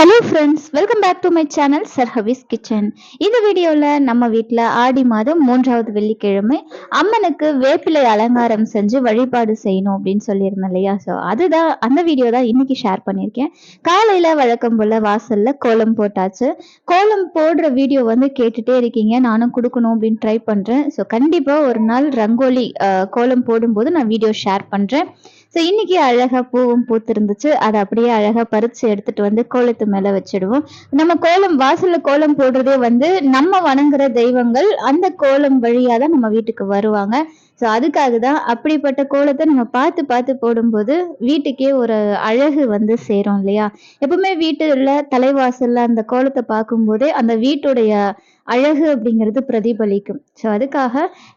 Hello friends welcome back to my channel சர்ஹவிஸ் kitchen இந்த வீடியோவில் நம்ம வீட்டில் ஆடி மாதம் மூன்றாவது வெள்ளிக்கிழமை அம்மனுக்கு வேப்பிலை அலங்காரம் செஞ்சு வழிபாடு செய்யணும் அப்படின்னு சொல்லியிருந்தேன் இல்லையா? ஸோ அதுதான் அந்த வீடியோ தான் இன்னைக்கு ஷேர் பண்ணியிருக்கேன். காலையில் வழக்கம் போல் வாசலில் கோலம் போட்டாச்சு. கோலம் போடுற வீடியோ வந்து கேட்டுகிட்டே இருக்கீங்க நானும் கொடுக்கணும் அப்படின்னு ட்ரை பண்ணுறேன் ஸோ கண்டிப்பாக ஒரு நாள் ரங்கோலி கோலம் போடும்போது நான் வீடியோ ஷேர் பண்ணுறேன் ஸோ இன்னைக்கு அழகா பூவும் பூத்திருந்துச்சு. அதை அப்படியே அழகா பறிச்சு எடுத்துட்டு வந்து கோலத்து மேல வச்சிடுவோம். நம்ம கோலம் வாசல்ல கோலம் போடுறதே வந்து நம்ம வணங்குற தெய்வங்கள் அந்த கோலம் வழியா தான் நம்ம வீட்டுக்கு வருவாங்க. ஸோ அதுக்காக தான் அப்படிப்பட்ட கோலத்தை நம்ம பார்த்து பார்த்து போடும்போது வீட்டுக்கே ஒரு அழகு வந்து சேரும் இல்லையா? எப்பவுமே வீட்டுல தலைவாசல்ல அந்த கோலத்தை பார்க்கும்போதே அந்த வீட்டுடைய அழகு அப்படிங்கிறது பிரதிபலிக்கும். ஸோ அதுக்காக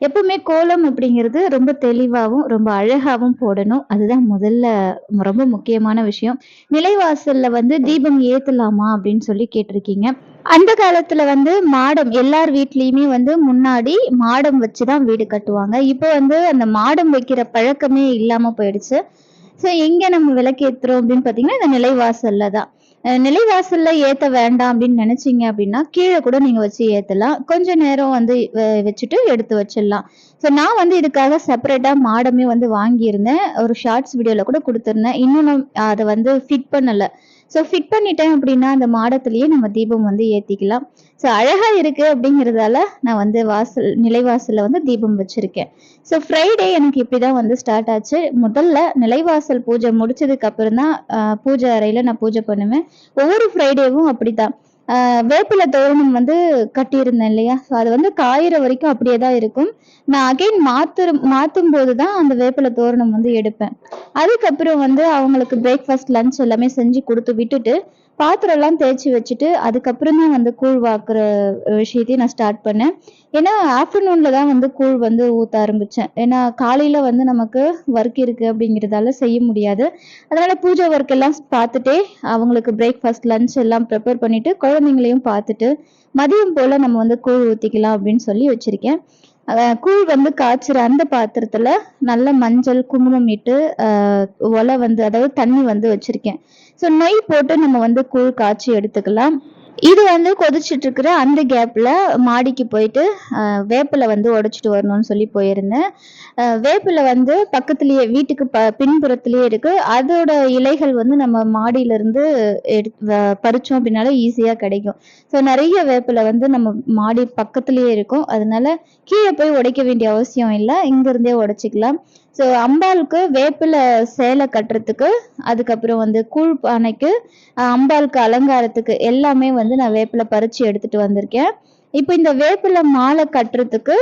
எப்பவுமே கோலம் அப்படிங்கிறது ரொம்ப தெளிவாகவும் ரொம்ப அழகாகவும் போடணும். அதுதான் முதல்ல ரொம்ப முக்கியமான விஷயம். நிலைவாசல்ல வந்து தீபம் ஏத்தலாமா அப்படின்னு சொல்லி கேட்டிருக்கீங்க. அந்த காலத்துல வந்து மாடம் எல்லார் வீட்லயுமே வந்து முன்னாடி மாடம் வச்சுதான் வீடு கட்டுவாங்க. இப்போ வந்து அந்த மாடம் வைக்கிற பழக்கமே இல்லாம போயிடுச்சு. ஸோ எங்க நம்ம விளக்கு அப்படின்னு பாத்தீங்கன்னா இந்த நிலைவாசல்ல தான். நிலைவாசல்ல ஏத்த வேண்டாம் அப்படின்னு நினைச்சீங்க அப்படின்னா கீழே கூட நீங்க வச்சு ஏத்தலாம். கொஞ்ச நேரம் வந்து வ- வச்சுட்டு எடுத்து வச்சிடலாம். ஸோ நான் வந்து இதுக்காக செப்பரேட்டா மாடமே வந்து வாங்கியிருந்தேன். ஒரு ஷார்ட்ஸ் வீடியோல கூட கொடுத்துருந்தேன். இன்னும் நான் அதை வந்து ஃபிட் பண்ணல. ஸோ ஃபிட் பண்ணிட்டேன் அப்படின்னா அந்த மாடத்துலேயே நம்ம தீபம் வந்து ஏத்திக்கலாம். ஸோ அழகா இருக்கு அப்படிங்கிறதால நான் வந்து வாசல் நிலைவாசல்ல வந்து தீபம் வச்சிருக்கேன். ஸோ ஃப்ரைடே எனக்கு இப்படிதான் வந்து ஸ்டார்ட் ஆச்சு. முதல்ல நிலைவாசல் பூஜை முடிச்சதுக்கு அப்புறம் தான் பூஜை அறையில நான் பூஜை பண்ணுவேன். ஒவ்வொரு ஃப்ரைடேவும் அப்படிதான். ஆஹ், வேப்பில தோரணம் வந்து கட்டியிருந்தேன் இல்லையா? ஸோ அது வந்து காயிற வரைக்கும் அப்படியே தான் இருக்கும். நான் அகைன் மாற்று மாத்தும் போது தான் அந்த வேப்பில தோரணம் வந்து எடுப்பேன். அதுக்கப்புறம் வந்து அவங்களுக்கு பிரேக்ஃபாஸ்ட் லஞ்ச் எல்லாமே செஞ்சு கொடுத்து விட்டுட்டு பாத்திரம் எல்லாம் தேய்ச்சி வச்சுட்டு அதுக்கப்புறம் தான் வந்து கூழ் வாக்குற விஷயத்தையும் நான் ஸ்டார்ட் பண்ணேன். ஏன்னா ஆஃப்டர்நூன்ல தான் வந்து கூழ் வந்து ஊத்த ஆரம்பிச்சேன். ஏன்னா காலையில வந்து நமக்கு ஒர்க் இருக்கு அப்படிங்கிறதால செய்ய முடியாது. அதனால பூஜை ஒர்க் எல்லாம் பார்த்துட்டே அவங்களுக்கு பிரேக்ஃபாஸ்ட் லஞ்ச் எல்லாம் ப்ரிப்பேர் பண்ணிட்டு குழந்தைங்களையும் பார்த்துட்டு மதியம் போல நம்ம வந்து கூழ் ஊத்திக்கலாம் அப்படின்னு சொல்லி வச்சிருக்கேன். கூழ் வந்து காய்ச்சிற அந்த பாத்திரத்துல நல்ல மஞ்சள் குங்குமம் இட்டு ஆஹ் ஒலை வந்து அதாவது தண்ணி வந்து வச்சிருக்கேன். ஸோ நெய் போட்டு நம்ம வந்து கூழ் காய்ச்சி எடுத்துக்கலாம். இது வந்து கொதிச்சுட்டு இருக்கிற அந்த கேப்ல மாடிக்கு போயிட்டு வேப்பில் வந்து உடைச்சிட்டு வரணும்னு சொல்லி போயிருந்தேன். வேப்பில் வந்து பக்கத்துலயே வீட்டுக்கு ப பின்புறத்துலயே இருக்கு. அதோட இலைகள் வந்து நம்ம மாடியில இருந்து எடுத்து பறிச்சோம் அப்படின்னால ஈஸியா கிடைக்கும். ஸோ நிறைய வேப்பில் வந்து நம்ம மாடி பக்கத்துலயே இருக்கும். அதனால கீழே போய் உடைக்க வேண்டிய அவசியம் இல்லை. இங்கிருந்தே உடைச்சிக்கலாம். ஸோ அம்பாளுக்கு வேப்பில சேலை கட்டுறதுக்கு அதுக்கப்புறம் வந்து கூழ் பானைக்கு அம்பாளுக்கு அலங்காரத்துக்கு எல்லாமே வந்து நான் வேப்பில பறிச்சு எடுத்துட்டு வந்திருக்கேன். இப்போ இந்த வேப்பில மாலை கட்டுறதுக்கு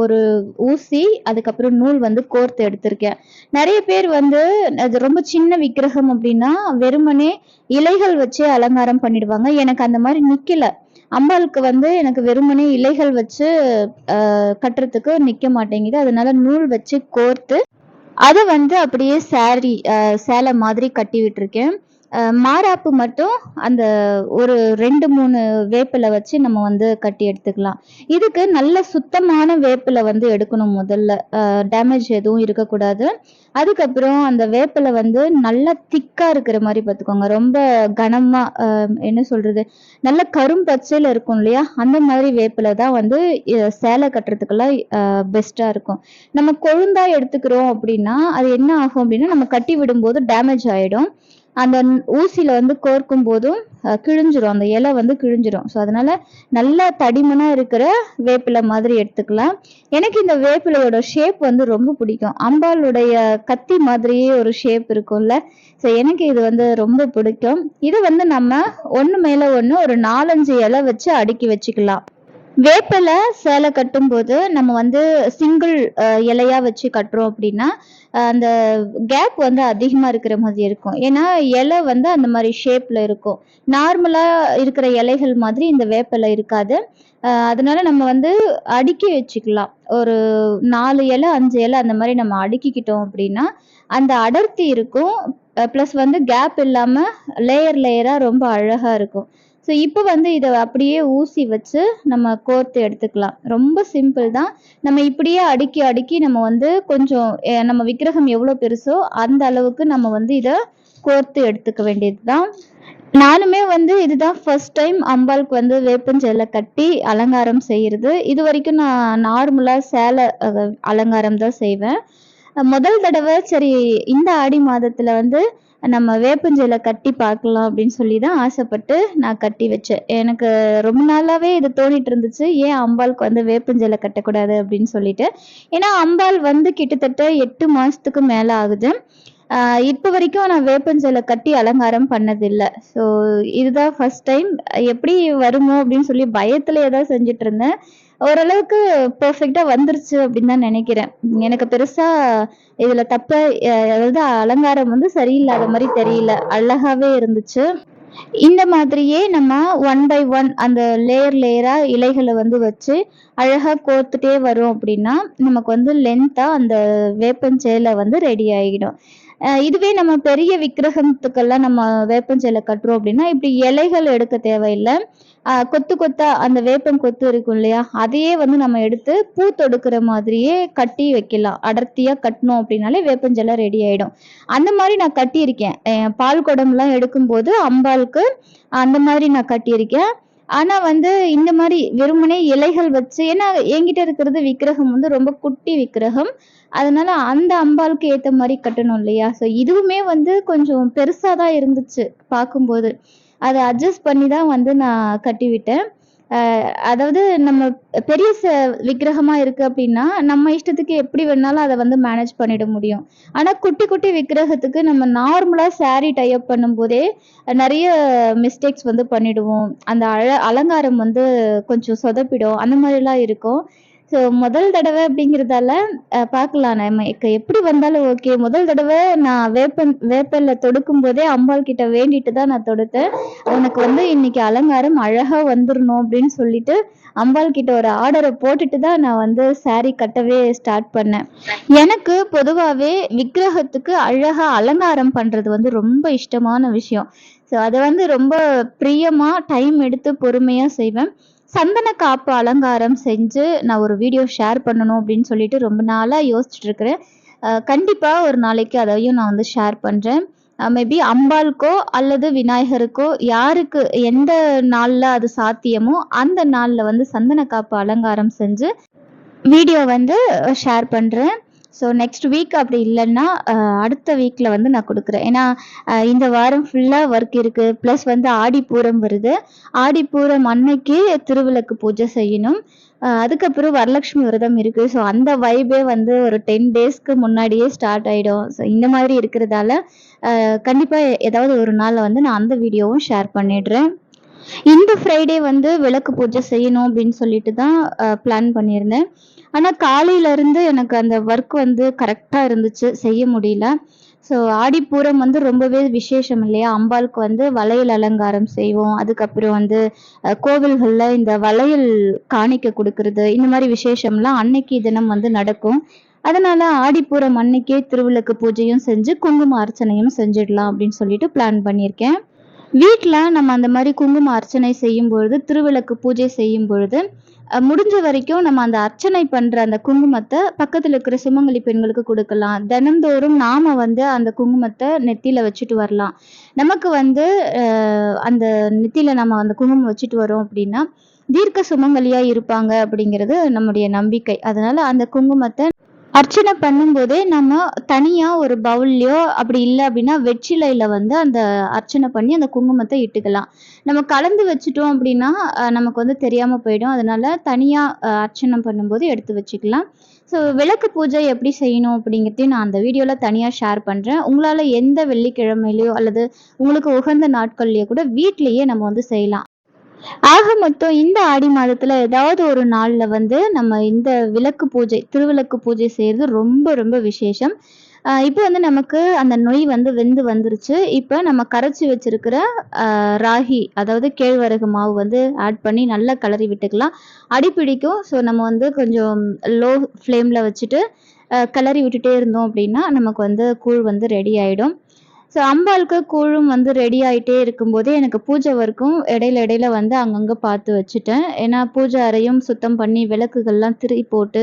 ஒரு ஊசி அதுக்கப்புறம் நூல் வந்து கோர்த்து எடுத்திருக்கேன். நிறைய பேர் வந்து அது ரொம்ப சின்ன விக்கிரகம் அப்படின்னா வெறுமனே இலைகள் வச்சே அலங்காரம் பண்ணிடுவாங்க. எனக்கு அந்த மாதிரி நிக்கல. அம்பாளுக்கு வந்து எனக்கு வெறுமனே இலைகள் வச்சு கட்டுறதுக்கு நிற்க மாட்டேங்குது. அதனால நூல் வச்சு கோர்த்து அதை வந்து அப்படியே சேரீ சேலை மாதிரி கட்டி விட்டுருக்கேன். மாறாப்பு மட்டும் அந்த ஒரு ரெண்டு மூணு வேப்பிலை வச்சு நம்ம வந்து கட்டி எடுத்துக்கலாம். இதுக்கு நல்ல சுத்தமான வேப்பிலை வந்து எடுக்கணும் முதல்ல. டேமேஜ் எதுவும் இருக்கக்கூடாது. அதுக்கப்புறம் அந்த வேப்பிலை வந்து நல்லா திக்காக இருக்கிற மாதிரி பார்த்துக்கோங்க. ரொம்ப கனமாக என்ன சொல்கிறது நல்ல கரும்பச்சையில இருக்கும் இல்லையா? அந்த மாதிரி வேப்பிலை தான் வந்து சேலை கட்டுறதுக்கெல்லாம் பெஸ்ட்டாக இருக்கும். நம்ம கொழுந்தா எடுத்துக்கிறோம் அப்படின்னா அது என்ன ஆகும் அப்படின்னா நம்ம கட்டி விடும்போது டேமேஜ் ஆகிடும் அந்த ஊசியில வந்து கோர்க்கும் போதும் கிழிஞ்சிரும். அந்த இலை வந்து கிழிஞ்சிரும். ஸோ அதனால நல்லா தடிமனா இருக்கிற வேப்பிலை மாதிரி எடுத்துக்கலாம். எனக்கு இந்த வேப்பிலையோட ஷேப் வந்து ரொம்ப பிடிக்கும். அம்பாளுடைய கத்தி மாதிரியே ஒரு ஷேப் இருக்கும்ல. ஸோ எனக்கு இது வந்து ரொம்ப பிடிக்கும். இது வந்து நம்ம ஒன்று மேல ஒன்று ஒரு நாலஞ்சு இலை வச்சு அடுக்கி வச்சுக்கலாம். வேப்பில சேலை கட்டும்போது நம்ம வந்து சிங்கிள் இலையா வச்சு கட்டுறோம் அப்படின்னா அந்த கேப் வந்து அதிகமா இருக்கிற மாதிரி இருக்கும். ஏன்னா இலை வந்து அந்த மாதிரி ஷேப்ல இருக்கும். நார்மலா இருக்கிற இலைகள் மாதிரி இந்த வேப்பிலை இருக்காது. அதனால நம்ம வந்து அடுக்கி வச்சுக்கலாம். ஒரு நாலு இலை அஞ்சு இலை அந்த மாதிரி நம்ம அடுக்கிக்கிட்டோம் அப்படின்னா அந்த அடர்த்தி இருக்கும். ப்ளஸ் வந்து கேப் இல்லாம லேயர் லேயரா ரொம்ப அழகா இருக்கும். ஸோ இப்போ வந்து இதை அப்படியே ஊசி வச்சு நம்ம கோர்த்து எடுத்துக்கலாம். ரொம்ப சிம்பிள் தான். நம்ம இப்படியே அடுக்கி அடுக்கி நம்ம வந்து கொஞ்சம் நம்ம விக்கிரகம் எவ்வளோ பெருசோ அந்த அளவுக்கு நம்ம வந்து இதை கோர்த்து எடுத்துக்க வேண்டியது தான் நானுமே வந்து இதுதான் ஃபர்ஸ்ட் டைம் அம்பாளுக்கு வந்து வேப்பஞ்சேலை கட்டி அலங்காரம் செய்கிறது இது வரைக்கும் நான் நார்மலாக சேலை அலங்காரம் தான் செய்வேன். முதல் தடவை சரி இந்த ஆடி மாதத்துல வந்து நம்ம வேப்பஞ்செலை கட்டி பார்க்கலாம் அப்படின்னு சொல்லி தான் ஆசைப்பட்டு நான் கட்டி வச்சேன். எனக்கு ரொம்ப நாளாவே இது தோணிட்டு இருந்துச்சு. ஏன் அம்பாளுக்கு வந்து வேப்பஞ்செலை கட்டக்கூடாது அப்படின்னு சொல்லிட்டு. ஏன்னா அம்பாள் வந்து கிட்டத்தட்ட எட்டு மாசத்துக்கு மேல ஆகுது. ஆஹ் இப்ப வரைக்கும் நான் வேப்பஞ்சலை கட்டி அலங்காரம் பண்ணதில்லை. ஸோ இதுதான் ஃபர்ஸ்ட் டைம் எப்படி வருமோ அப்படின்னு சொல்லி பயத்துல ஏதாவது செஞ்சுட்டு இருந்தேன். ஓரளவுக்கு பெர்ஃபெக்டா வந்துருச்சு அப்படின்னு தான் நினைக்கிறேன். எனக்கு பெருசா இதுல தப்ப அதாவது அலங்காரம் வந்து சரியில்லாத மாதிரி தெரியல. அழகாவே இருந்துச்சு. இந்த மாதிரியே நம்ம ஒன் பை ஒன் அந்த லேயர் லேயரா இலைகளை வந்து வச்சு அழகா கோர்த்துட்டே வரும் அப்படின்னா நமக்கு வந்து லென்த்தா அந்த வேப்பஞ்சேலை வந்து ரெடி ஆகிடும் இதுவே நம்ம பெரிய விக்கிரகத்துக்கெல்லாம் நம்ம வேப்பஞ்சேலை கட்டுறோம் அப்படின்னா இப்படி இலைகள் எடுக்க தேவையில்லை. கொத்து கொத்தா அந்த வேப்பம் கொத்து இருக்கும் இல்லையா? அதையே வந்து நம்ம எடுத்து பூ தொடுக்கிற மாதிரியே கட்டி வைக்கலாம். அடர்த்தியா கட்டணும் அப்படின்னாலே வேப்பஞ்சேலை ரெடி ஆயிடும். அந்த மாதிரி நான் கட்டியிருக்கேன். பால் குடம்லாம் எடுக்கும்போது அம்பாளுக்கு அந்த மாதிரி நான் கட்டியிருக்கேன். ஆனா வந்து இந்த மாதிரி வெறுமனே இலைகள் வச்சு ஏன்னா என்கிட்ட இருக்கிறது விக்கிரகம் வந்து ரொம்ப குட்டி விக்கிரகம். அதனால அந்த அம்பாளுக்கு ஏத்த மாதிரி கட்டணும் இல்லையா? ஸோ இதுவுமே வந்து கொஞ்சம் பெருசா தான் இருந்துச்சு பார்க்கும்போது. அதை அட்ஜஸ்ட் பண்ணி தான் வந்து நான் கட்டிவிட்டேன். அதாவது நம்ம பெரிய ச விக்கிரகமா இருக்கு அப்படின்னா நம்ம இஷ்டத்துக்கு எப்படி வேணாலும் அதை வந்து மேனேஜ் பண்ணிட முடியும். ஆனா குட்டி குட்டி விக்கிரகத்துக்கு நம்ம நார்மலா சாரி டைப் பண்ணும்போதே நிறைய மிஸ்டேக்ஸ் வந்து பண்ணிடுவோம். அந்த அழ அலங்காரம் வந்து கொஞ்சம் சொதப்பிடும். அந்த மாதிரிலாம் இருக்கும். ஸோ முதல் தடவை அப்படிங்கிறதால பார்க்கலாம். நம்ம எப்படி வந்தாலும் ஓகே முதல் தடவை நான் வேப்பன் வேப்பல்ல தொடுக்கும் போதே அம்பாள் கிட்ட வேண்டிட்டு தான் நான் தொடுத்தேன். உனக்கு வந்து இன்னைக்கு அலங்காரம் அழகாக வந்துடணும் அப்படின்னு சொல்லிட்டு அம்பாள் கிட்ட ஒரு ஆர்டரை போட்டுட்டு தான் நான் வந்து சாரி கட்டவே ஸ்டார்ட் பண்ணேன். எனக்கு பொதுவாகவே விக்கிரகத்துக்கு அழகாக அலங்காரம் பண்ணுறது வந்து ரொம்ப இஷ்டமான விஷயம். ஸோ அதை வந்து ரொம்ப பிரியமாக டைம் எடுத்து பொறுமையாக செய்வேன். சந்தன காப்பு அலங்காரம் செஞ்சு நான் ஒரு வீடியோ ஷேர் பண்ணணும் அப்படின்னு சொல்லிட்டு ரொம்ப நாளாக யோசிச்சுட்டு இருக்கிறேன். கண்டிப்பாக ஒரு நாளைக்கு அதையும் நான் வந்து ஷேர் பண்ணுறேன் மேபி அம்பாளுக்கோ அல்லது விநாயகருக்கோ யாருக்கு எந்த நாளில் அது சாத்தியமோ அந்த நாளில் வந்து சந்தன காப்பு அலங்காரம் செஞ்சு வீடியோ வந்து ஷேர் பண்ணுறேன் ஸோ நெக்ஸ்ட் வீக் அப்படி இல்லைன்னா அடுத்த வீக்கில் வந்து நான் கொடுக்குறேன். ஏன்னா இந்த வாரம் ஃபுல்லாக ஒர்க் இருக்குது ப்ளஸ் வந்து ஆடிப்பூரம் வருது. ஆடிப்பூரம் அன்னைக்கு திருவிளக்கு பூஜை செய்யணும். அதுக்கப்புறம் வரலட்சுமி விரதம் இருக்குது ஸோ அந்த வைபே வந்து ஒரு டென் டேஸ்க்கு முன்னாடியே ஸ்டார்ட் ஆகிடும் ஸோ இந்த மாதிரி இருக்கிறதால கண்டிப்பாக ஏதாவது ஒரு நாளில் வந்து நான் அந்த வீடியோவும் ஷேர் பண்ணிடுறேன். இந்த ஃப்ரைடே வந்து விளக்கு பூஜை செய்யணும் அப்படின்னு சொல்லிட்டு தான் பிளான் பண்ணியிருந்தேன். ஆனால் காலையிலேருந்து எனக்கு அந்த ஒர்க் வந்து கரெக்டாக இருந்துச்சு செய்ய முடியல. ஸோ ஆடிப்பூரம் வந்து ரொம்பவே விசேஷம் இல்லையா? அம்பாளுக்கு வந்து வளையல் அலங்காரம் செய்வோம். அதுக்கப்புறம் வந்து கோவில்களில் இந்த வளையல் காணிக்க கொடுக்கறது இந்த மாதிரி விசேஷம்லாம் அன்னைக்கு தினம் வந்து நடக்கும். அதனால ஆடிப்பூரம் அன்னைக்கே திருவிளக்கு பூஜையும் செஞ்சு குங்கும அர்ச்சனையும் செஞ்சிடலாம் அப்படின்னு சொல்லிட்டு பிளான் பண்ணியிருக்கேன். வீட்டில் நம்ம அந்த மாதிரி குங்கும அர்ச்சனை செய்யும் பொழுது திருவிளக்கு பூஜை செய்யும் பொழுது முடிஞ்ச வரைக்கும் நம்ம அந்த அர்ச்சனை பண்ணுற அந்த குங்குமத்தை பக்கத்தில் இருக்கிற சுமங்கலி பெண்களுக்கு கொடுக்கலாம். தினந்தோறும் நாம் வந்து அந்த குங்குமத்தை நெத்தியில் வச்சுட்டு வரலாம். நமக்கு வந்து அந்த நெத்தியில் நம்ம அந்த குங்குமம் வச்சுட்டு வரோம் அப்படின்னா தீர்க்க சுமங்கலியாக இருப்பாங்க அப்படிங்கிறது நம்முடைய நம்பிக்கை. அதனால் அந்த குங்குமத்தை அர்ச்சனை பண்ணும்போதே நம்ம தனியாக ஒரு பவுல்லையோ அப்படி இல்லை அப்படின்னா வெற்றிலையில் வந்து அந்த அர்ச்சனை பண்ணி அந்த குங்குமத்தை இட்டுக்கலாம். நம்ம கலந்து வச்சுட்டோம் அப்படின்னா நமக்கு வந்து தெரியாமல் போயிடும். அதனால தனியாக அர்ச்சனை பண்ணும்போது எடுத்து வச்சுக்கலாம். ஸோ விளக்கு பூஜை எப்படி செய்யணும் அப்படிங்கிறதையும் நான் அந்த வீடியோவில் தனியாக ஷேர் பண்ணுறேன் உங்களால் எந்த வெள்ளிக்கிழமையிலையோ அல்லது உங்களுக்கு உகந்த நாட்கள்லையோ கூட வீட்லேயே நம்ம வந்து செய்யலாம். ஆக மொத்தம் இந்த ஆடி மாதத்துல ஏதாவது ஒரு நாள்ல வந்து நம்ம இந்த விளக்கு பூஜை திருவிளக்கு பூஜை செய்யறது ரொம்ப ரொம்ப விசேஷம். இப்போ வந்து நமக்கு அந்த நொய் வந்து வெந்து வந்துருச்சு. இப்போ நம்ம கரைச்சி வச்சிருக்கிற ராகி அதாவது கேழ்வரகு மாவு வந்து ஆட் பண்ணி நல்லா கிளறி விட்டுக்கலாம். அடி பிடிக்கும். ஸோ நம்ம வந்து கொஞ்சம் லோ ஃப்ளேமில் வச்சுட்டு கலரி கிளறி விட்டுட்டே இருந்தோம் அப்படின்னா நமக்கு வந்து கூழ் வந்து ரெடி ஆகிடும் ஸோ அம்பாளுக்கு கூழும் வந்து ரெடி ஆகிட்டே இருக்கும்போதே எனக்கு பூஜை ஒர்க்கும் இடையில இடையில வந்து அங்கங்கே பார்த்து வச்சுட்டேன். ஏன்னா பூஜை அறையும் சுத்தம் பண்ணி விளக்குகள்லாம் திருப்பி போட்டு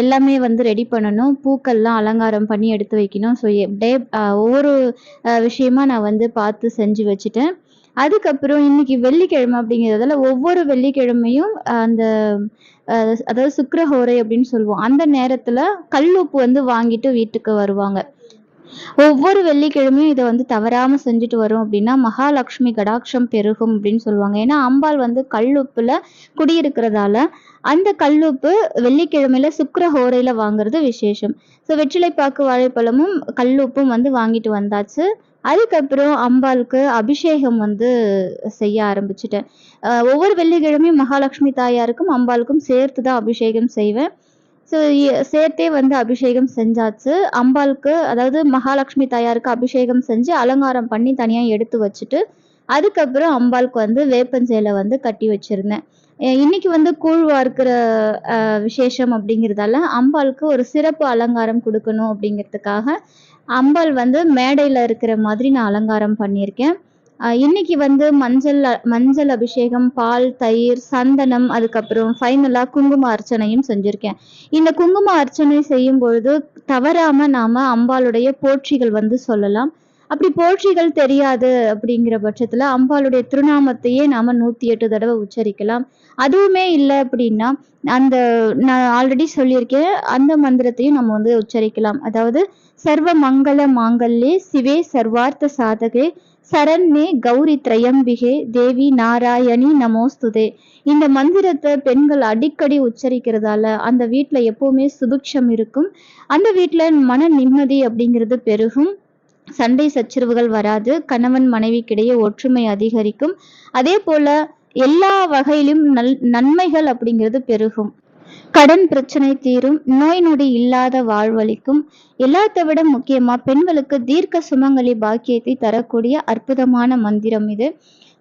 எல்லாமே வந்து ரெடி பண்ணணும். பூக்கள்லாம் அலங்காரம் பண்ணி எடுத்து வைக்கணும். ஸோ டே ஒவ்வொரு விஷயமா நான் வந்து பார்த்து செஞ்சு வச்சுட்டேன். அதுக்கப்புறம் இன்னைக்கு வெள்ளிக்கிழமை அப்படிங்கிறதுல ஒவ்வொரு வெள்ளிக்கிழமையும் அந்த அதாவது சுக்கரஹோரை அப்படின்னு சொல்லுவோம். அந்த நேரத்துல கல்லுப்பு வந்து வாங்கிட்டு வீட்டுக்கு வருவாங்க. ஒவ்வொரு வெள்ளிக்கிழமையும் இதை வந்து தவறாம செஞ்சுட்டு வரும் அப்படின்னா மகாலட்சுமி கடாட்சம் பெருகும் அப்படின்னு சொல்லுவாங்க. ஏன்னா அம்பாள் வந்து கல்லுப்புல குடியிருக்கிறதால அந்த கல்லுப்பு வெள்ளிக்கிழமையில சுக்கர ஹோரையில வாங்குறது விசேஷம். ஸோ வெற்றிலைப்பாக்கு வாழைப்பழமும் கல்லுப்பும் வந்து வாங்கிட்டு வந்தாச்சு. அதுக்கப்புறம் அம்பாளுக்கு அபிஷேகம் வந்து செய்ய ஆரம்பிச்சிட்டேன். ஒவ்வொரு வெள்ளிக்கிழமையும் மகாலட்சுமி தாயாருக்கும் அம்பாளுக்கும் சேர்த்து தான் அபிஷேகம் செய்வேன். ஸோ சேர்த்தே வந்து அபிஷேகம் செஞ்சாச்சு. அம்பாளுக்கு அதாவது மகாலட்சுமி தாயாருக்கு அபிஷேகம் செஞ்சு அலங்காரம் பண்ணி தனியாக எடுத்து வச்சுட்டு அதுக்கப்புறம் அம்பாளுக்கு வந்து வேப்பஞ்சேலை வந்து கட்டி வச்சிருந்தேன். இன்னைக்கு வந்து கூழ் வார்க்கிற விசேஷம் அப்படிங்கிறதால அம்பாளுக்கு ஒரு சிறப்பு அலங்காரம் கொடுக்கணும் அப்படிங்கிறதுக்காக அம்பாள் வந்து மேடையில் இருக்கிற மாதிரி நான் அலங்காரம் பண்ணியிருக்கேன். இன்னைக்கு வந்து மஞ்சள் மஞ்சள் அபிஷேகம் பால் தயிர் சந்தனம் அதுக்கப்புறம் ஃபைனலாக குங்கும அர்ச்சனையும் செஞ்சுருக்கேன். இந்த குங்கும அர்ச்சனை செய்யும் பொழுது தவறாம நாம அம்பாளுடைய போற்றிகள் வந்து சொல்லலாம். அப்படி போற்றிகள் தெரியாது அப்படிங்கிற பட்சத்துல அம்பாளுடைய திருநாமத்தையே நாம நூத்தி எட்டு தடவை உச்சரிக்கலாம். அதுவுமே இல்லை அப்படின்னா அந்த நான் ஆல்ரெடி சொல்லியிருக்கேன் அந்த மந்திரத்தையும் நம்ம வந்து உச்சரிக்கலாம். அதாவது சர்வ மங்கள மாங்கல்யே சிவே சர்வார்த்த சாதகே சரண்யே கௌரி திரையம்பிகே தேவி நாராயணி நமோஸ்துதே. இந்த மந்திரத்தை பெண்கள் அடிக்கடி உச்சரிக்கிறதால அந்த வீட்டில் எப்போவுமே சுபிக்ஷம் இருக்கும். அந்த வீட்டில் மன நிம்மதி அப்படிங்கிறது பெருகும். சண்டை சச்சரவுகள் வராது. கணவன் மனைவிக்கிடையே ஒற்றுமை அதிகரிக்கும். அதே போல எல்லா வகையிலும் நல் நன்மைகள் அப்படிங்கிறது பெருகும். கடன் பிரச்சனை தீரும் நோய் நொடி இல்லாத வாழ்வளிக்கும். எல்லாத்தை விட முக்கியமா பெண்களுக்கு தீர்க்க சுமங்கலி பாக்கியத்தை தரக்கூடிய அற்புதமான மந்திரம் இது.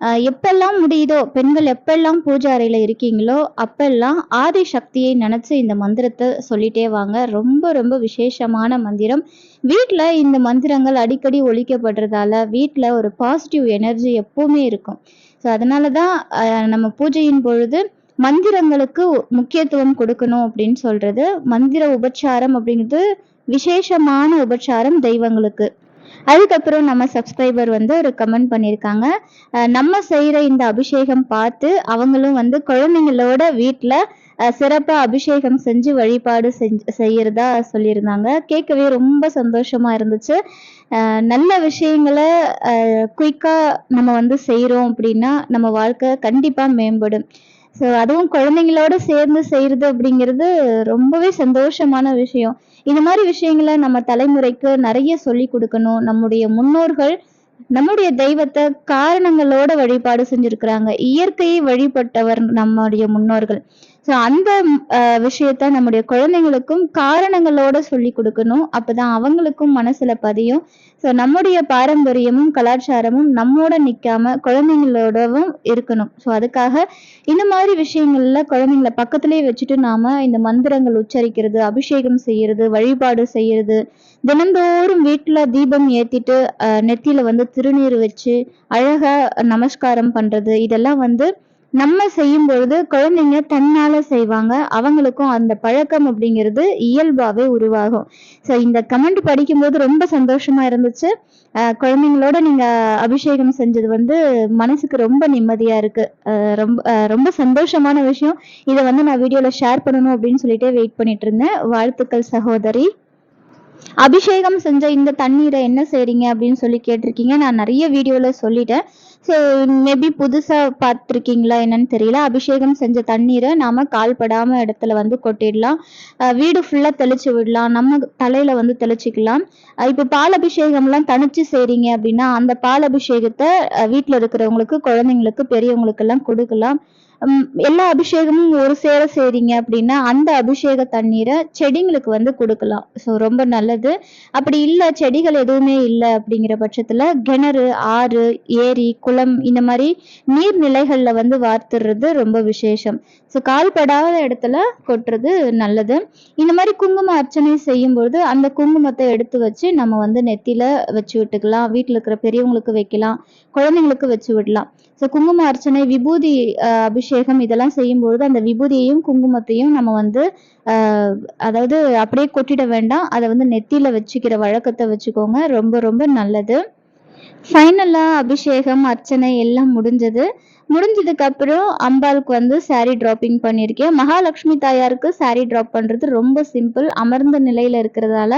ஆஹ் எப்பெல்லாம் முடியுதோ பெண்கள் எப்பெல்லாம் பூஜை அறையில இருக்கீங்களோ அப்பெல்லாம் ஆதி சக்தியை நினைச்சு இந்த மந்திரத்தை சொல்லிட்டே வாங்க. ரொம்ப ரொம்ப விசேஷமான மந்திரம். வீட்டுல இந்த மந்திரங்கள் அடிக்கடி ஒழிக்கப்படுறதால வீட்ல ஒரு பாசிட்டிவ் எனர்ஜி எப்பவுமே இருக்கும். ஸோ அதனால தான் ஆஹ் நம்ம பூஜையின் பொழுது மந்திரங்களுக்கு முக்கியத்துவம் கொடுக்கணும் அப்படின்னு சொல்றது மந்திர உபச்சாரம் அப்படிங்கிறது விசேஷமான உபச்சாரம் தெய்வங்களுக்கு. அதுக்கப்புறம் நம்ம சப்ஸ்கிரைபர் வந்து ஒரு கமெண்ட் பண்ணியிருக்காங்க. நம்ம செய்கிற இந்த அபிஷேகம் பார்த்து அவங்களும் வந்து குழந்தைங்களோட வீட்டில் சிறப்பாக அபிஷேகம் செஞ்சு வழிபாடு செஞ்சு செய்யறதா சொல்லியிருந்தாங்க. கேட்கவே ரொம்ப சந்தோஷமா இருந்துச்சு. நல்ல விஷயங்களை குயிக்காக நம்ம வந்து செய்கிறோம் அப்படின்னா நம்ம வாழ்க்கை கண்டிப்பாக மேம்படும். ஸோ அதுவும் குழந்தைங்களோட சேர்ந்து செய்யறது அப்படிங்கிறது ரொம்பவே சந்தோஷமான விஷயம். இந்த மாதிரி விஷயங்களை நம்ம தலைமுறைக்கு நிறைய சொல்லி கொடுக்கணும். நம்முடைய முன்னோர்கள் நம்முடைய தெய்வத்தை காரணங்களோட வழிபாடு செஞ்சிருக்கிறாங்க. இயற்கையை வழிபட்டவர் நம்முடைய முன்னோர்கள். ஸோ அந்த விஷயத்த நம்முடைய குழந்தைங்களுக்கும் காரணங்களோட சொல்லி கொடுக்கணும். அப்பதான் அவங்களுக்கும் மனசுல பதியும். ஸோ நம்முடைய பாரம்பரியமும் கலாச்சாரமும் நம்மோட நிக்காம குழந்தைங்களோடவும் இருக்கணும். ஸோ அதுக்காக இந்த மாதிரி விஷயங்கள்ல குழந்தைங்கள பக்கத்திலேயே வச்சுட்டு நாம இந்த மந்திரங்கள் உச்சரிக்கிறது அபிஷேகம் செய்யறது வழிபாடு செய்யறது தினந்தோறும் வீட்டில் தீபம் ஏற்றிட்டு நெத்தியில் வந்து திருநீர் வச்சு அழகாக நமஸ்காரம் பண்ணுறது இதெல்லாம் வந்து நம்ம செய்யும் பொழுது குழந்தைங்க தன்னால செய்வாங்க. அவங்களுக்கும் அந்த பழக்கம் அப்படிங்கிறது இயல்பாவே உருவாகும். ஸோ இந்த கமெண்ட் படிக்கும்போது ரொம்ப சந்தோஷமா இருந்துச்சு. குழந்தைங்களோட நீங்க அபிஷேகம் செஞ்சது வந்து மனசுக்கு ரொம்ப நிம்மதியா இருக்கு. ரொம்ப ரொம்ப சந்தோஷமான விஷயம். இதை வந்து நான் வீடியோல ஷேர் பண்ணணும் அப்படின்னு சொல்லிட்டு வெயிட் பண்ணிட்டு இருந்தேன். வாழ்த்துக்கள் சகோதரி. அபிஷேகம் செஞ்ச இந்த தண்ணீரை என்ன செய்றீங்க அப்படின்னு சொல்லி கேட்டிருக்கீங்க. நான் நிறைய வீடியோல சொல்லிட்டேன். ஸோ மேபி புதுசா பார்த்துருக்கீங்களா என்னன்னு தெரியல. அபிஷேகம் செஞ்ச தண்ணீரை நாம கால்படாம இடத்துல வந்து கொட்டிடலாம். அஹ் வீடு ஃபுல்லா தெளிச்சு விடலாம். நம்ம தலையில வந்து தெளிச்சுக்கலாம். இப்போ பால் அபிஷேகம்லாம் தனிச்சு செய்றீங்க அப்படின்னா அந்த பால் அபிஷேகத்தை அஹ் வீட்ல இருக்கிறவங்களுக்கு குழந்தைங்களுக்கு பெரியவங்களுக்கு எல்லாம் கொடுக்கலாம். எல்லா அபிஷேகமும் ஒரு சேர செய்றீங்க அப்படின்னா அந்த அபிஷேக தண்ணீரை செடிங்களுக்கு வந்து கொடுக்கலாம். ஸோ ரொம்ப நல்லது. அப்படி இல்லை செடிகள் எதுவுமே இல்லை அப்படிங்கிற பட்சத்தில் கிணறு ஆறு ஏரி குளம் இந்த மாதிரி நீர்நிலைகளில் வந்து வார்த்துறது ரொம்ப விசேஷம். ஸோ கால்படாத இடத்துல கொட்டுறது நல்லது. இந்த மாதிரி குங்கும அர்ச்சனை செய்யும்போது அந்த குங்குமத்தை எடுத்து வச்சு நம்ம வந்து நெத்தியில் வச்சு விட்டுக்கலாம். வீட்டில் இருக்கிற பெரியவங்களுக்கு வைக்கலாம். குழந்தைங்களுக்கு வச்சு விடலாம். ஸோ குங்கும அர்ச்சனை விபூதி அஹ், அபிஷேகம் இதெல்லாம் செய்யும்பொழுது அந்த விபூதியையும் குங்குமத்தையும் நம்ம வந்து ஆஹ், அதாவது அப்படியே கொட்டிட வேண்டாம். அதை வந்து நெத்தியில் வச்சுக்கிற வழக்கத்தை வச்சுக்கோங்க. ரொம்ப ரொம்ப நல்லது. ஃபைனலாக அபிஷேகம் அர்ச்சனை எல்லாம் முடிஞ்சது. முடிஞ்சதுக்கு அப்புறம் அம்பாளுக்கு வந்து saree டிராப்பிங் பண்ணியிருக்கேன். மகாலட்சுமி தாயாருக்கு saree ட்ராப் பண்ணுறது ரொம்ப சிம்பிள் அமர்ந்த நிலையில் இருக்கிறதால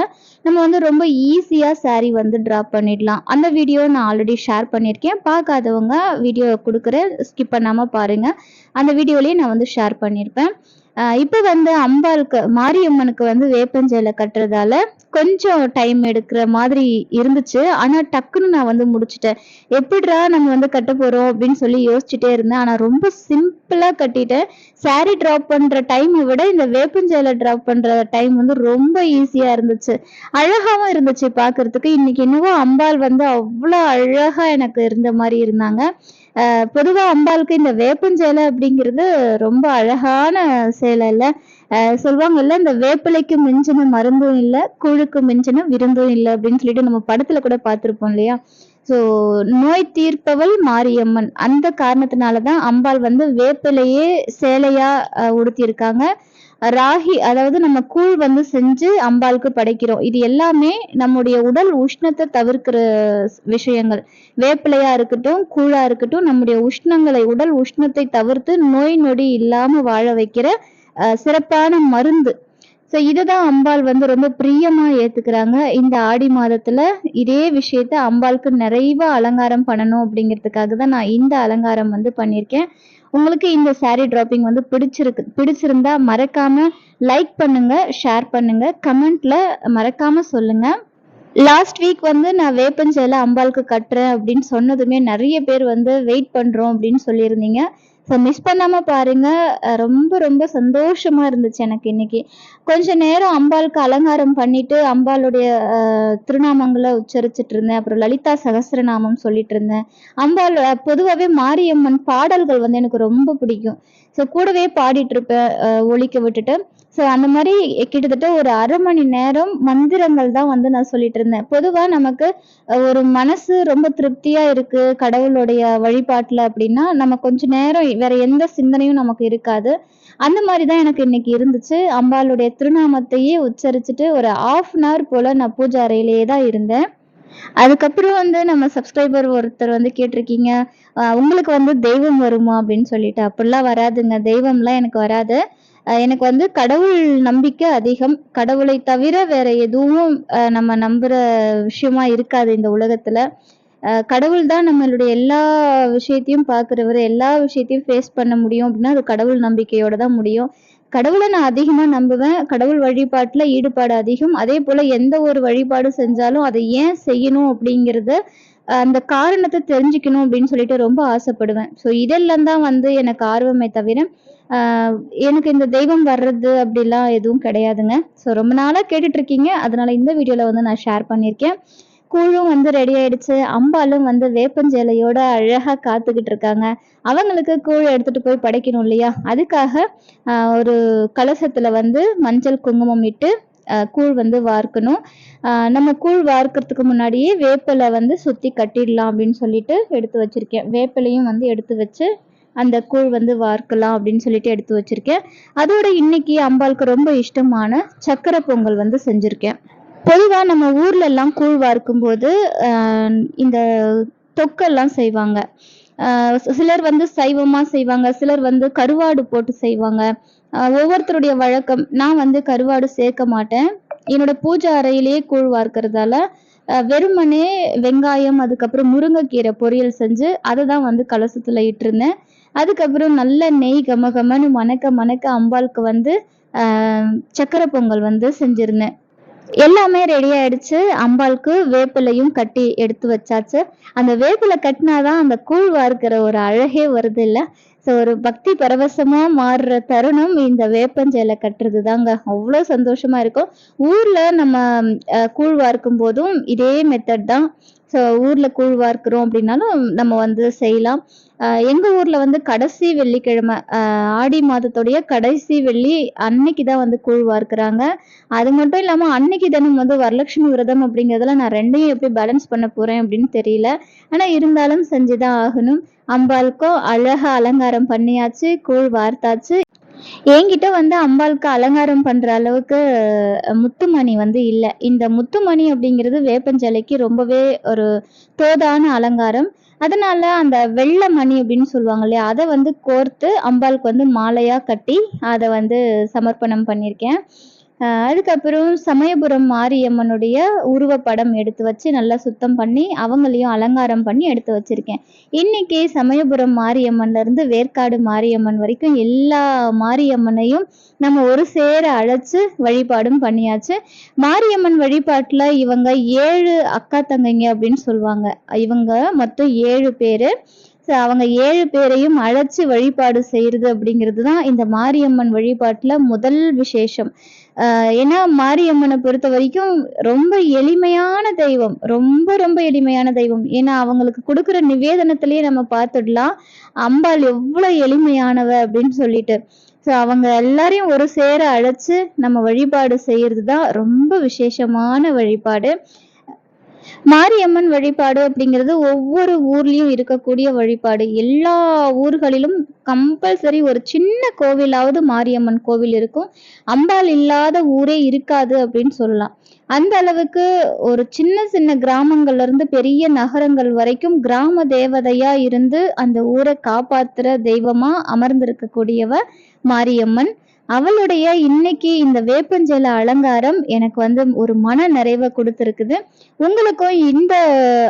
நம்ம வந்து ரொம்ப ஈஸியாக saree வந்து ட்ராப் பண்ணிடலாம். அந்த வீடியோ நான் ஆல்ரெடி ஷேர் பண்ணியிருக்கேன். பார்க்காதவங்க வீடியோ கொடுக்குறேன். ஸ்கிப் பண்ணாமல் பாருங்கள் அந்த வீடியோலேயே நான் வந்து ஷேர் பண்ணியிருப்பேன். இப்போ வந்து அம்பாளுக்கு மாரியம்மனுக்கு வந்து வேப்பஞ்சேலை கட்டுறதால கொஞ்சம் டைம் எடுக்கிற மாதிரி இருந்துச்சு. ஆனால் டக்குன்னு நான் வந்து முடிச்சிட்டேன். எப்படிடா நம்ம வந்து கட்ட போகிறோம் அப்படின்னு சொல்லி யோசிச்சுட்டே இருந்தேன். ஆனால் ரொம்ப சிம்பிளாக கட்டிட்டேன். saree ட்ராப் பண்ணுற டைமை விட இந்த வேப்பஞ்சேலை ட்ராப் பண்ணுற டைம் வந்து ரொம்ப ஈஸியாக இருந்துச்சு. அழகாகவும் இருந்துச்சு பார்க்கறதுக்கு இன்னைக்கு என்னவோ அம்பாள் வந்து அவ்வளோ அழகாக எனக்கு இருந்த மாதிரி இருந்தாங்க. பொதுவாக அம்பாளுக்கு இந்த வேப்பஞ்சேலை அப்படிங்கிறது ரொம்ப அழகான சேலை இல்லை. சொல்லுவாங்கல்ல இந்த வேப்பிலைக்கு மிஞ்சின மருந்தும் இல்லை கூழுக்கு மிஞ்சின விருந்தும் இல்லை அப்படின்னு சொல்லிட்டு நம்ம படத்துல கூட பார்த்துருப்போம் இல்லையா? ஸோ நோய் தீர்ப்பவள் மாரியம்மன். அந்த காரணத்தினால தான் அம்பாள் வந்து வேப்பிலையே சேலையா உடுத்தியிருக்காங்க. ராகி அதாவது நம்ம கூழ் வந்து செஞ்சு அம்பாளுக்கு படைக்கிறோம். இது எல்லாமே நம்முடைய உடல் உஷ்ணத்தை தவிர்க்கிற விஷயங்கள். வேப்பிலையா இருக்கட்டும் கூழா இருக்கட்டும் நம்முடைய உஷ்ணங்களை உடல் உஷ்ணத்தை தவிர்த்து நோய் நொடி இல்லாம வாழ வைக்கிற சிறப்பான மருந்து. ஸோ இதுதான் அம்பாள் வந்து ரொம்ப பிரியமாக ஏற்றுக்கிறாங்க இந்த ஆடி மாதத்தில் இதே விஷயத்த அம்பாளுக்கு நிறைவா அலங்காரம் பண்ணணும் அப்படிங்கிறதுக்காக தான் நான் இந்த அலங்காரம் வந்து பண்ணியிருக்கேன். உங்களுக்கு இந்த சாரீ டிராப்பிங் வந்து பிடிச்சிருக்கு பிடிச்சிருந்தா மறக்காம லைக் பண்ணுங்க ஷேர் பண்ணுங்க கமெண்ட்ல மறக்காம சொல்லுங்க. லாஸ்ட் வீக் வந்து நான் வேப்பஞ்சேல அம்பாளுக்கு கட்டுறேன் அப்படின்னு சொன்னதுமே நிறைய பேர் வந்து வெயிட் பண்றோம் அப்படின்னு சொல்லியிருந்தீங்க. ஸோ மிஸ் பண்ணாமல் பாருங்கள் ரொம்ப ரொம்ப சந்தோஷமாக இருந்துச்சு எனக்கு இன்னைக்கு. கொஞ்ச நேரம் அம்பாளுக்கு அலங்காரம் பண்ணிட்டு அம்பாளுடைய திருநாமங்களை உச்சரிச்சிட்டு இருந்தேன். அப்புறம் லலிதா சகசிரநாமம் சொல்லிட்டு இருந்தேன். அம்பாள் பொதுவாகவே மாரியம்மன் பாடல்கள் வந்து எனக்கு ரொம்ப பிடிக்கும். ஸோ கூடவே பாடிட்டு இருப்பேன். ஒழிக்க விட்டுட்டு. ஸோ அந்த மாதிரி கிட்டத்தட்ட ஒரு அரை மணி நேரம் மந்திரங்கள் தான் வந்து நான் சொல்லிட்டு இருந்தேன். பொதுவாக நமக்கு ஒரு மனசு ரொம்ப திருப்தியா இருக்கு கடவுளுடைய வழிபாட்டில் அப்படின்னா நம்ம கொஞ்சம் நேரம் வேற எந்த சிந்தனையும் நமக்கு இருக்காது. அந்த மாதிரி தான் எனக்கு இன்னைக்கு இருந்துச்சு. அம்பாளுடைய திருநாமத்தையே உச்சரிச்சுட்டு ஒரு ஆஃப் அன் ஹவர் போல நான் பூஜா அறையிலேயே தான் இருந்தேன். அதுக்கப்புறம் வந்து நம்ம சப்ஸ்கிரைபர் ஒருத்தர் வந்து கேட்டிருக்கீங்க உங்களுக்கு வந்து தெய்வம் வருமா? அப்படின்னு சொல்லிட்டு. அப்படிலாம் வராதுங்க. தெய்வம்லாம் எனக்கு வராது. எனக்கு வந்து கடவுள் நம்பிக்கை அதிகம். கடவுளை தவிர வேற எதுவும் நம்ம நம்புற விஷயமா இருக்காது இந்த உலகத்துல. கடவுள் தான் நம்மளுடைய எல்லா விஷயத்தையும் பார்க்குறவர் எல்லா விஷயத்தையும் ஃபேஸ் பண்ண முடியும் அப்படின்னா அது கடவுள் நம்பிக்கையோட தான் முடியும். கடவுளை நான் அதிகமாக நம்புவேன். கடவுள் வழிபாட்டில் ஈடுபாடு அதிகம். அதே போல் எந்த ஒரு வழிபாடு செஞ்சாலும் அதை ஏன் செய்யணும் அப்படிங்கிறத அந்த காரணத்தை தெரிஞ்சுக்கணும் அப்படின்னு சொல்லிட்டு ரொம்ப ஆசைப்படுவேன். ஸோ இதெல்லாம் தான் வந்து எனக்கு ஆர்வமே தவிர எனக்கு இந்த தெய்வம் வர்றது அப்படிலாம் எதுவும் கிடையாதுங்க. ஸோ ரொம்ப நாளாக கேட்டுட்டு இருக்கீங்க அதனால இந்த வீடியோவில் வந்து நான் ஷேர் பண்ணியிருக்கேன். கூழும் வந்து ரெடி ஆயிடுச்சு. அம்பாலும் வந்து வேப்பஞ்சேலையோட அழகாக காத்துக்கிட்டு இருக்காங்க அவங்களுக்கு கூழ் எடுத்துட்டு போய் படைக்கணும் இல்லையா? அதுக்காக ஒரு கலசத்தில் வந்து மஞ்சள் குங்குமம் இட்டு கூழ் வந்து வார்க்கணும். நம்ம கூழ் வார்க்கிறதுக்கு முன்னாடியே வேப்பிலை வந்து சுற்றி கட்டிடலாம் அப்படின்னு சொல்லிட்டு எடுத்து வச்சுருக்கேன். வேப்பிலையும் வந்து எடுத்து வச்சு அந்த கூழ் வந்து வார்க்கலாம் அப்படின்னு சொல்லிட்டு எடுத்து வச்சுருக்கேன். அதோட இன்னைக்கு அம்பாளுக்கு ரொம்ப இஷ்டமான சக்கரை பொங்கல் வந்து செஞ்சுருக்கேன். பொதுவாக நம்ம ஊர்ல எல்லாம் கூழ் வார்க்கும்போது இந்த தொக்கெல்லாம் செய்வாங்க. சிலர் வந்து சைவமாக செய்வாங்க சிலர் வந்து கருவாடு போட்டு செய்வாங்க. ஒவ்வொருத்தருடைய வழக்கம். நான் வந்து கருவாடு சேர்க்க மாட்டேன். என்னோட பூஜை அறையிலேயே கூழ் வார்க்கிறதால வெறுமனே வெங்காயம் அதுக்கப்புறம் முருங்கைக்கீரை பொரியல் செஞ்சு அதை தான் வந்து கலசத்துல இட்டிருந்தேன். அதுக்கப்புறம் நல்ல நெய் கமகமன்னு மணக்க மணக்க அம்பாளுக்கு வந்து சக்கரை பொங்கல் வந்து செஞ்சிருந்தேன். எல்லாமே ரெடி ஆயிடுச்சு. அம்பாளுக்கு வேப்பிலையும் கட்டி எடுத்து வச்சாச்சு. அந்த வேப்பிலை கட்டினாதான் அந்த கூழ் வார்க்கிற ஒரு அழகே வருது இல்லை? ஸோ ஒரு பக்தி பரவசமா மாறுற தருணம் இந்த வேப்பஞ்சலை கட்டுறது தாங்க அவ்வளோ சந்தோஷமா இருக்கும். ஊர்ல நம்ம கூழ் வார்க்கும் போதும் இதே மெத்தட் தான். ஸோ ஊரில் கூழ் இருக்கிறோம் அப்படின்னாலும் நம்ம வந்து செய்யலாம். எங்கள் ஊரில் வந்து கடைசி வெள்ளிக்கிழமை ஆடி மாதத்துடைய கடைசி வெள்ளி அன்னைக்கு தான் வந்து கூழ் இருக்கிறாங்க அது மட்டும் இல்லாமல் அன்னைக்கு தினம் வந்து வரலட்சுமி விரதம் அப்படிங்கிறதுல நான் ரெண்டையும் எப்படி பேலன்ஸ் பண்ண போகிறேன் அப்படின்னு தெரியல. ஆனால் இருந்தாலும் செஞ்சு தான் ஆகணும். அம்பாளுக்கோ அழகாக அலங்காரம் பண்ணியாச்சு கூழ் வார்த்தாச்சு. என்கிட்ட வந்து அம்பாளுக்கு அலங்காரம் பண்ற அளவுக்கு முத்துமணி வந்து இல்லை. இந்த முத்துமணி அப்படிங்கிறது வேப்பஞ்சலைக்கு ரொம்பவே ஒரு தோதான அலங்காரம். அதனால அந்த வெள்ளை மணி அப்படின்னு சொல்லுவாங்க இல்லையா அதை வந்து கோர்த்து அம்பாளுக்கு வந்து மாலையா கட்டி அதை வந்து சமர்ப்பணம் பண்ணியிருக்கேன் அதுக்கப்புறம் சமயபுரம் மாரியம்மனுடைய உருவப்படம் எடுத்து வச்சு நல்லா சுத்தம் பண்ணி அவங்களையும் அலங்காரம் பண்ணி எடுத்து வச்சிருக்கேன். இன்னைக்கு சமயபுரம் மாரியம்மன்ல இருந்து மாரியம்மன் வரைக்கும் எல்லா மாரியம்மனையும் நம்ம ஒரு சேர அழைச்சு வழிபாடும் பண்ணியாச்சு. மாரியம்மன் வழிபாட்டில் இவங்க ஏழு அக்கா தங்கைங்க அப்படின்னு சொல்லுவாங்க. இவங்க மொத்தம் ஏழு பேரு. அவங்க ஏழு பேரையும் அழைச்சு வழிபாடு செய்யறது அப்படிங்கிறது தான் இந்த மாரியம்மன் வழிபாட்டில் முதல் விசேஷம். ஏன்னா மாரியம்மனை பொறுத்த வரைக்கும் ரொம்ப எளிமையான தெய்வம். ரொம்ப ரொம்ப எளிமையான தெய்வம். ஏன்னா அவங்களுக்கு கொடுக்குற நிவேதனத்திலேயே நம்ம பார்த்துடலாம். அம்பாள் எவ்வளவு எளிமையானவ அப்படின்னு சொல்லிட்டு. ஸோ அவங்க எல்லாரையும் ஒரு சேர அழைச்சு நம்ம வழிபாடு செய்யறது தான் ரொம்ப விசேஷமான வழிபாடு. மாரியம்மன் வழிபாடு அப்படிங்கிறது ஒவ்வொரு ஊர்லேயும் இருக்கக்கூடிய வழிபாடு. எல்லா ஊர்களிலும் கம்பல்சரி ஒரு சின்ன கோவிலாவது மாரியம்மன் கோவில் இருக்கும். அம்பாள் இல்லாத ஊரே இருக்காது அப்படின்னு சொல்லலாம். அந்த அளவுக்கு ஒரு சின்ன சின்ன கிராமங்கள்ல இருந்து பெரிய நகரங்கள் வரைக்கும் கிராம தேவதையா இருந்து அந்த ஊரை காப்பாத்துற தெய்வமா அமர்ந்திருக்கக்கூடியவ மாரியம்மன். அவளுடைய இன்னைக்கு இந்த வேப்பஞ்சல அலங்காரம் எனக்கு வந்து ஒரு மன நிறைவை கொடுத்துருக்குது. உங்களுக்கும் இந்த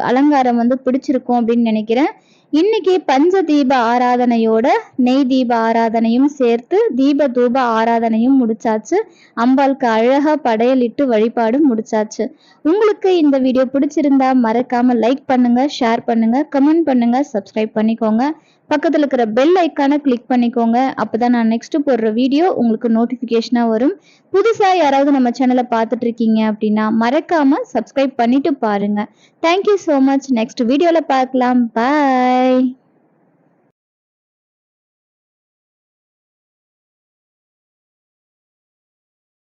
அலங்காரம் வந்து பிடிச்சிருக்கும் அப்படின்னு நினைக்கிறேன். இன்னைக்கு பஞ்ச தீப ஆராதனையோட நெய் தீப ஆராதனையும் சேர்த்து தீப தூப ஆராதனையும் முடிச்சாச்சு. அம்பாளுக்கு அழகா படையலிட்டு வழிபாடும் முடிச்சாச்சு. உங்களுக்கு இந்த வீடியோ பிடிச்சிருந்தா மறக்காம லைக் பண்ணுங்க ஷேர் பண்ணுங்க கமெண்ட் பண்ணுங்க சப்ஸ்கிரைப் பண்ணிக்கோங்க. பக்கத்தில் இருக்கிற பெல் ஐக்கானை கிளிக் பண்ணிக்கோங்க. அப்போதான் நான் நெக்ஸ்ட் போடுற வீடியோ உங்களுக்கு நோட்டிஃபிகேஷனாக வரும். புதுசாக யாராவது நம்ம சேனலை பார்த்துட்டு இருக்கீங்க அப்படின்னா மறக்காமல் சப்ஸ்கிரைப் பண்ணிட்டு பாருங்க. தேங்க்யூ ஸோ மச் நெக்ஸ்ட் வீடியோவில் பார்க்கலாம். பாய்